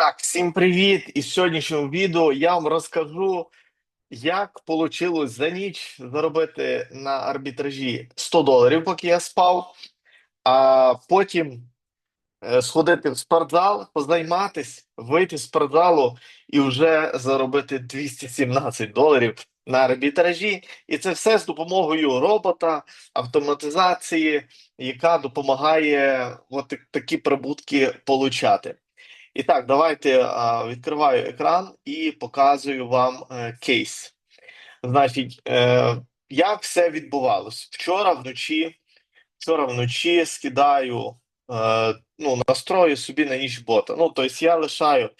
Так, всім привіт! І в сьогоднішньому відео я вам розкажу, як вийшло за ніч заробити на арбітражі 100 доларів, поки я спав, а потім е, сходити в спортзал, позайматись, вийти з спортзалу і вже заробити 217 доларів на арбітражі. І це все з допомогою робота, автоматизації, яка допомагає от такі прибутки получати. І так, давайте відкриваю екран і показую вам е, кейс. Значить, е, як все відбувалось? Вчора вночі, вчора вночі скидаю, е, ну, настрою собі на ніч бота. Ну, тобто я лишаю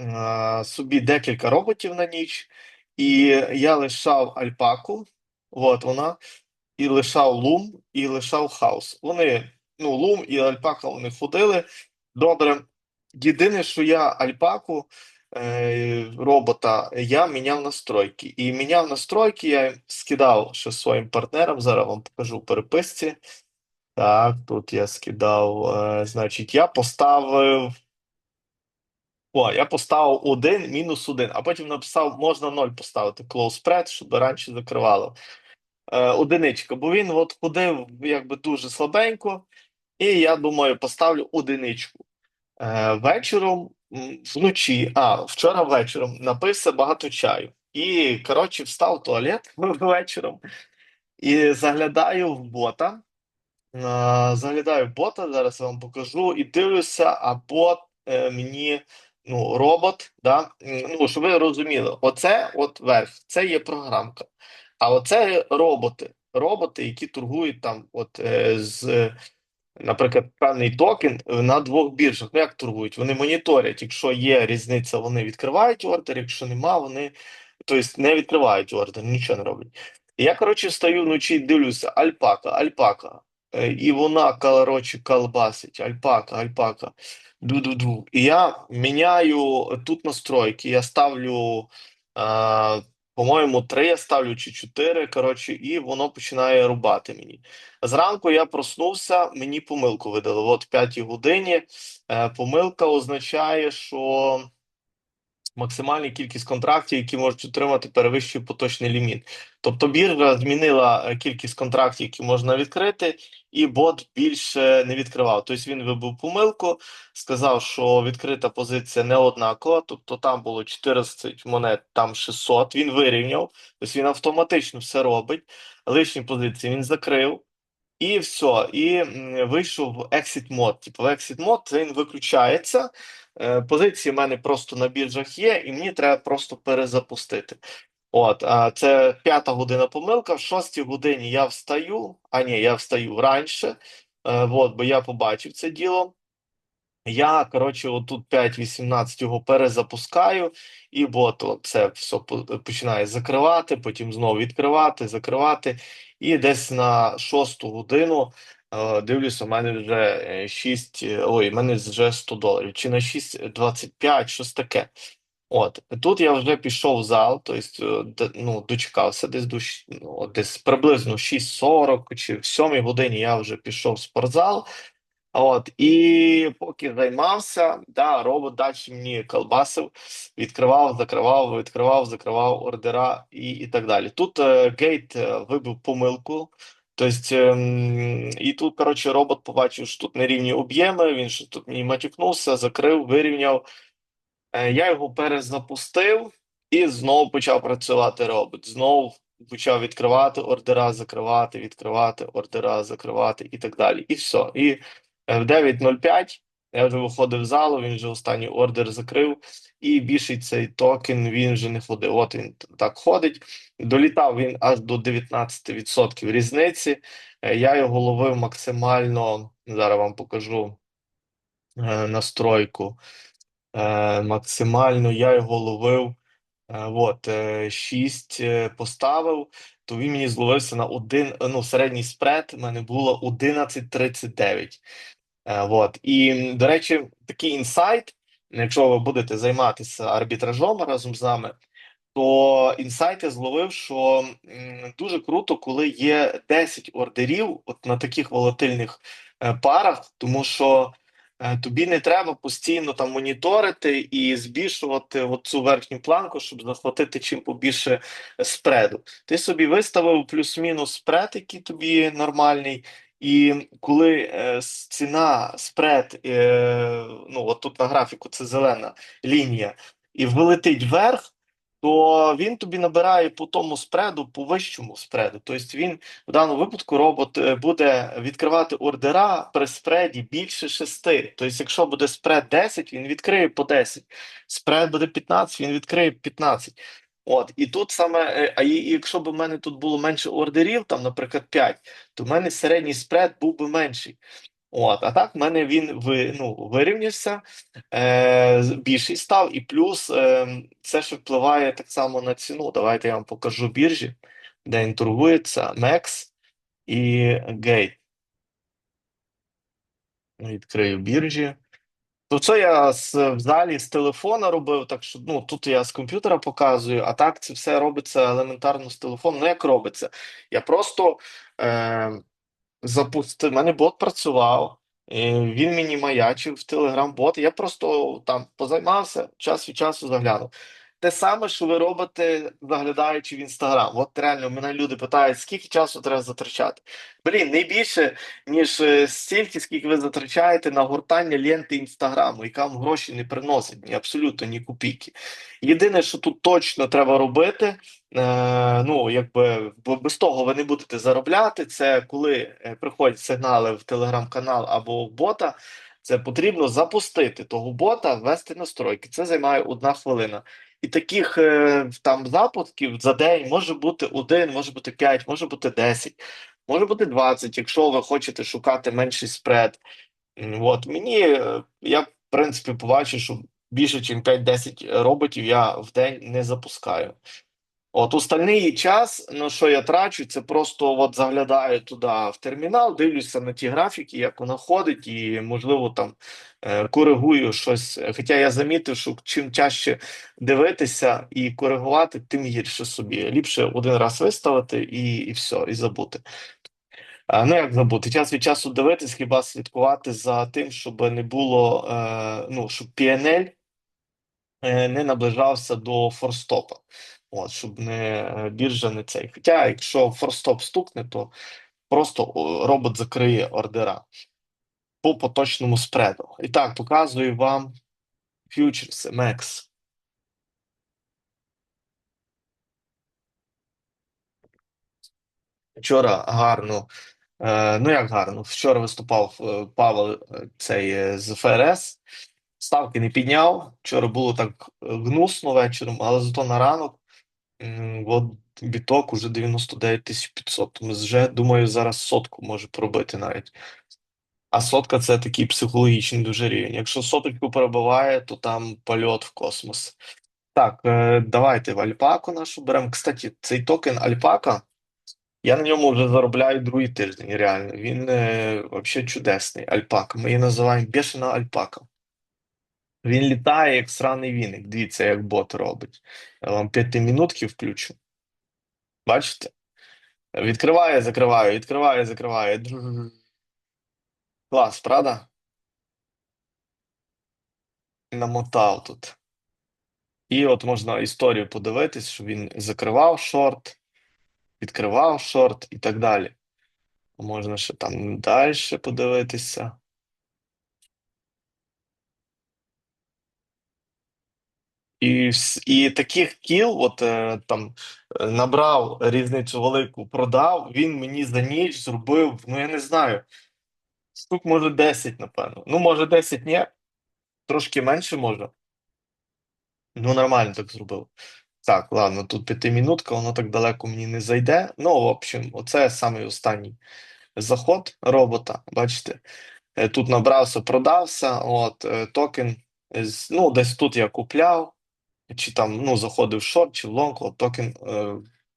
е, собі декілька роботів на ніч, і я лишав альпаку, от вона, і лишав лум, і лишав хаус. Вони, ну, лум і альпака вони ходили. Добре. Єдине, що я альпаку е, робота я міняв настройки. І міняв настройки, я скидав ще своїм партнерам. Зараз вам покажу в переписці. Так, тут я скидав. Е, значить, я поставив. О, я поставив один мінус один, а потім написав, можна 0 поставити close spread, щоб раніше закривало. Е, одиничка, бо він от ходив якби дуже слабенько, і я думаю, поставлю одиничку. Е, вечором вночі, а вчора вечором напився багато чаю. І, коротше, встав в туалет вечором і заглядаю в бота. Е, заглядаю в бота, зараз я вам покажу, і дивлюся, а бот е, мені, ну, робот, да? ну, щоб ви розуміли, оце от верх, це є програмка. А оце роботи. Роботи, які торгують там, от з наприклад, певний токен на двох біржах. Ну як торгують? Вони моніторять. Якщо є різниця, вони відкривають ордер, якщо нема, вони тобто не відкривають ордер, нічого не роблять. Я, коротше, стою вночі дивлюся, альпака, альпака. Е, І вона, коротше, колбасить, альпака, альпака. Ду-ду-ду. І я міняю тут настройки. Я ставлю, а, по-моєму, три я ставлю чи чотири, коротше, і воно починає рубати мені. Зранку я проснувся, мені помилку видали. От п'ятій годині е, помилка означає, що максимальна кількість контрактів, які можуть отримати, перевищує поточний ліміт. Тобто біржа змінила е, кількість контрактів, які можна відкрити, і бот більше не відкривав. Тобто він вибив помилку, сказав, що відкрита позиція не однакова, тобто там було 14 монет, там 600, він вирівняв, тобто він автоматично все робить. Лишні позиції він закрив. І все, і вийшов в exit мод. Типу, в exit мод він виключається. Е, позиції в мене просто на біржах є, і мені треба просто перезапустити. От, а це п'ята година помилка. В шостій годині я встаю. А ні, я встаю раніше. Е, от, бо я побачив це діло. Я, коротше, отут 5.18 його перезапускаю, і от це все починає закривати, потім знову відкривати, закривати. І десь на шосту годину е, дивлюся, у мене вже е, 6, е, ой, у мене вже 100 доларів, чи на 6.25, щось таке. От, тут я вже пішов в зал, тобто, ну, дочекався десь до ну, десь приблизно 6.40 чи в 7 годині я вже пішов в спортзал. От, і поки займався, да, робот далі мені колбасив, відкривав, закривав, відкривав, закривав ордера і, і так далі. Тут е, гейт е, вибив помилку. Тобто, і тут, коротше, робот побачив, що тут нерівні об'єми, він що тут мені матюкнувся, закрив, вирівняв. Е, Я його перезапустив і знову почав працювати робот. Знову почав відкривати ордера, закривати, відкривати ордера, закривати і так далі. І все. І е, в 9.05 я вже виходив з залу, він вже останній ордер закрив, і більший цей токен він вже не ходив. От він так ходить. Долітав він аж до 19% різниці. Е, Я його ловив максимально. Зараз вам покажу е, настройку. Е, максимально я його ловив. От, е, 6 е, поставив, то він мені зловився на один, ну, середній спред у мене було 11.39. Е, от. І, до речі, такий інсайт, якщо ви будете займатися арбітражом разом з нами, то інсайт я зловив, що дуже круто, коли є 10 ордерів от на таких волатильних е, парах, тому що е, тобі не треба постійно там моніторити і збільшувати цю верхню планку, щоб захватити чим побільше спреду. Ти собі виставив плюс-мінус спред, який тобі нормальний. І коли е, ціна спред, е, ну от тут на графіку це зелена лінія, і вилетить вверх, то він тобі набирає по тому спреду, по вищому спреду. Тобто він в даному випадку робот е, буде відкривати ордера при спреді більше 6. Тобто, якщо буде спред 10, він відкриє по 10. Спред буде 15, він відкриє 15. От, і тут саме, е, а якщо б у мене тут було менше ордерів, там, наприклад, 5, то в мене середній спред був би менший. От, а так в мене він ви, ну, вирівнявся, е, більший став, і плюс е, це ще впливає так само на ціну. Давайте я вам покажу біржі, де він торгується, MEX і Gate. Відкрию біржі. То це я з, в залі з телефона робив, так що ну, тут я з комп'ютера показую, а так це все робиться елементарно з телефону. Ну, як робиться? Я просто е, запустив, в мене бот працював, е, він мені маячив в телеграм-бот. Я просто там позаймався, час від часу заглянув. Те саме, що ви робите, заглядаючи в Інстаграм. От реально мене люди питають, скільки часу треба затрачати. Блін, не більше, ніж е, стільки, скільки ви затрачаєте на гортання ленти Інстаграму, яка вам гроші не приносить, ні абсолютно ні копійки. Єдине, що тут точно треба робити, е, ну якби без того ви не будете заробляти. Це коли е, приходять сигнали в телеграм-канал або в бота. Це потрібно запустити того бота, ввести настройки. Це займає одна хвилина. І таких е, там запусків за день може бути один, може бути п'ять, може бути десять, може бути двадцять, якщо ви хочете шукати менший спред. От мені е, я в принципі побачив, що більше, ніж 5-10 роботів я в день не запускаю. От остальний час, на що я трачу, це просто от заглядаю туди в термінал, дивлюся на ті графіки, як вона ходить, і можливо там е, коригую щось. Хоча я замітив, що чим чаще дивитися і коригувати, тим гірше собі. Ліпше один раз виставити і, і все, і забути. А, ну як забути? Час від часу дивитись, хіба слідкувати за тим, щоб не було, е, ну, щоб PNL е, не наближався до форстопа. От, щоб не е, біржа не цей. Хоча, якщо форстоп стукне, то просто робот закриє ордера по поточному спреду. І так, показую вам фьючерси MEX. Вчора гарно, е, ну як гарно, вчора виступав е, Павел цей з ФРС. Ставки не підняв. Вчора було так гнусно вечором, але зато на ранок от біток уже 99 500. Тому вже, думаю, зараз сотку може пробити навіть. А сотка це такий психологічний дуже рівень. Якщо соточку перебиває, то там польот в космос. Так, е, давайте в Альпаку нашу беремо. Кстати, цей токен Альпака, я на ньому вже заробляю другий тиждень, реально. Він е, взагалі чудесний. Альпака. Ми її називаємо бешена Альпака. Він літає, як сраний віник. Дивіться, як бот робить. Я вам п'ятимінутки включу. Бачите? Відкриває, закриває, відкриває, закриває. Клас, правда? Намотав тут. І от можна історію подивитись, що він закривав шорт, відкривав шорт і так далі. Можна ще там далі подивитися. І, таких кіл, от е, там е, набрав різницю велику, продав, він мені за ніч зробив, ну я не знаю, штук може 10, напевно. Ну, може 10 ні, трошки менше може. Ну, нормально так зробив. Так, ладно, тут п'ятимінутка, воно так далеко мені не зайде. Ну, в общем, оце самий останній заход робота. Бачите, Е, тут набрався, продався. От токен, ну, десь тут я купляв, чи там ну, заходив шорт, чи в лонг, от токен е,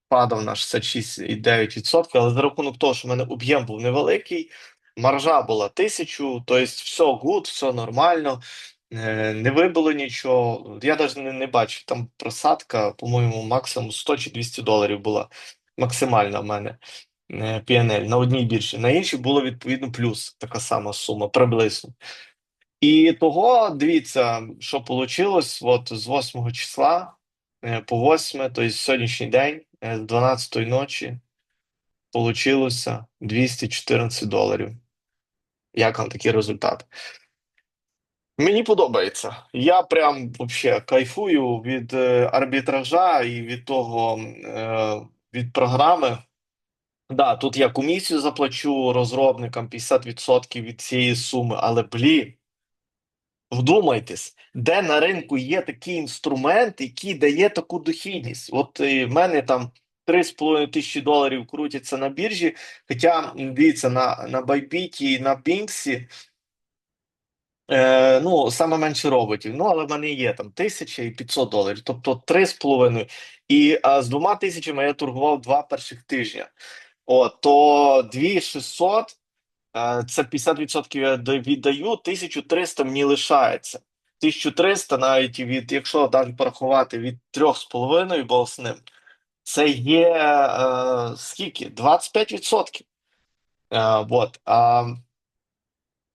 падав на 66,9%, але за рахунок того, що в мене об'єм був невеликий, маржа була 1000, тобто все good, все нормально. Е, Не вибило нічого. Я навіть не, не бачив. Там просадка, по-моєму, максимум 100 чи 200 доларів була максимальна в мене е, PNL на одній біржі. На іншій було відповідно плюс така сама сума, приблизно. І того, дивіться, що вийшло от з 8 числа е, по 8, тобто сьогоднішній день, е, з 12 ночі, вийшло 214 доларів. Як вам такий результат? Мені подобається. Я прям вообще кайфую від е, арбітража і від того, від програми. Да, тут я комісію заплачу розробникам 50% від цієї суми, але блін. Вдумайтесь, де на ринку є такий інструмент, який дає таку дохідність. От е, в мене там 3,5 тисячі доларів крутяться на біржі. Хоча, дивіться, на на Bybit і на Binx е, ну, саме менше роботів. Ну, але в мене є там 1000 і 500 доларів, тобто 3,5. І а, з двома тисячами я торгував два перших тижня. От, то 2600 Е, Це 50% я віддаю, 1300 мені лишається. 1300 навіть від, якщо навіть порахувати від 3,5 бо з ним, це є е, скільки? 25%. Е. А,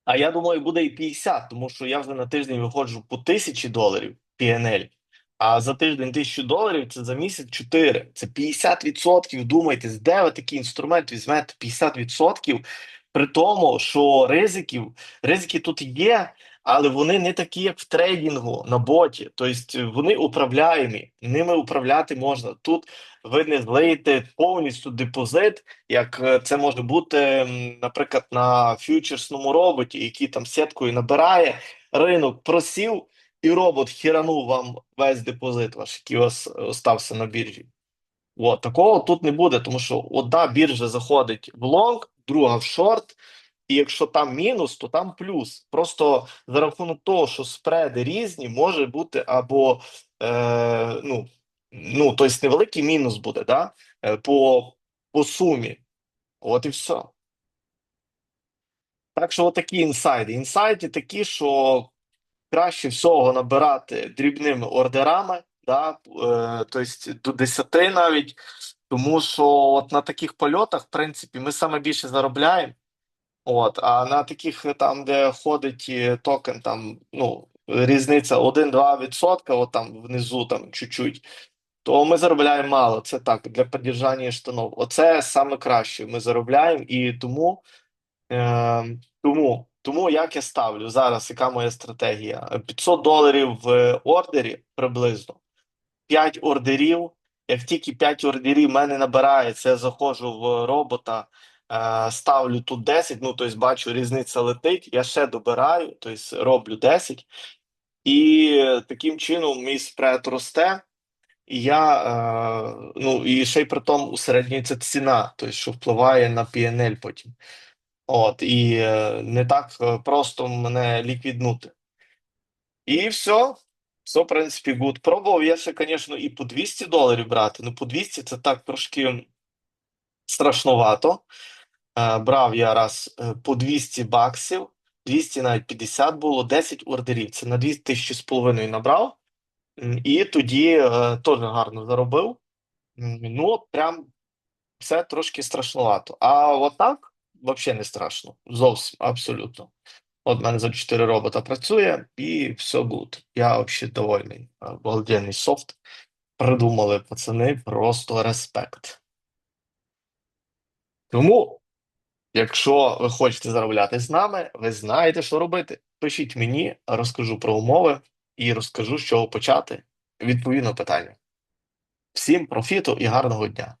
а я думаю, буде і 50, тому що я вже на тиждень виходжу по 1000 доларів PNL, а за тиждень 1000 доларів це за місяць 4. Це 50%. Думайте, де ви такий інструмент візьмете 50%, при тому, що ризиків, ризики тут є, але вони не такі, як в трейдингу на боті. Тобто вони управляємі, ними управляти можна. Тут ви не злиєте повністю депозит, як е, це може бути, наприклад, на фьючерсному роботі, який там сіткою набирає, ринок просів, і робот хіранув вам весь депозит ваш, який у вас е, остався на біржі. От, такого тут не буде, тому що одна біржа заходить в лонг, друга в шорт, і якщо там мінус, то там плюс. Просто за рахунок того, що спреди різні, може бути або е, ну, ну, тобто невеликий мінус буде, да? е, по, по сумі. От і все. Так що, отакі інсайди. Інсайди такі, що краще всього набирати дрібними ордерами, да? е, тобто до 10 навіть. Тому що от на таких польотах, в принципі, ми саме більше заробляємо. От, а на таких е, там, де ходить е, токен, там ну різниця 1-2%, от там внизу там чуть-чуть, то ми заробляємо мало. Це так, для підтримання штанов. Оце саме краще ми заробляємо, і тому, е, тому, тому як я ставлю зараз, яка моя стратегія? 500 доларів в ордері приблизно. 5 ордерів. Як тільки 5 ордерів мене набирається, я заходжу в робота, е, ставлю тут 10, ну тобто бачу, різниця летить, я ще добираю, тобто роблю 10. І таким чином мій спред росте. І я, е, ну і ще й при тому усереднюється ціна, тобто, що впливає на PNL потім. От, і е, не так просто мене ліквіднути. І все. Все, в принципі, гуд. Пробував я ще, звісно, і по 200 доларів брати. Ну, по 200 це так трошки страшновато. Е, брав я раз е, по 200 баксів, 200 навіть 50 було, 10 ордерів. Це на 2 тисячі з половиною набрав. І тоді е, теж гарно заробив. Ну, прям все трошки страшновато. А отак взагалі не страшно. Зовсім абсолютно. От мене за 4 робота працює, і все good. Я взагалі довольний. Обалденний софт. Придумали пацани, просто респект. Тому, якщо ви хочете заробляти з нами, ви знаєте, що робити. Пишіть мені, розкажу про умови і розкажу, з чого почати. Відповім на питання. Всім профіту і гарного дня!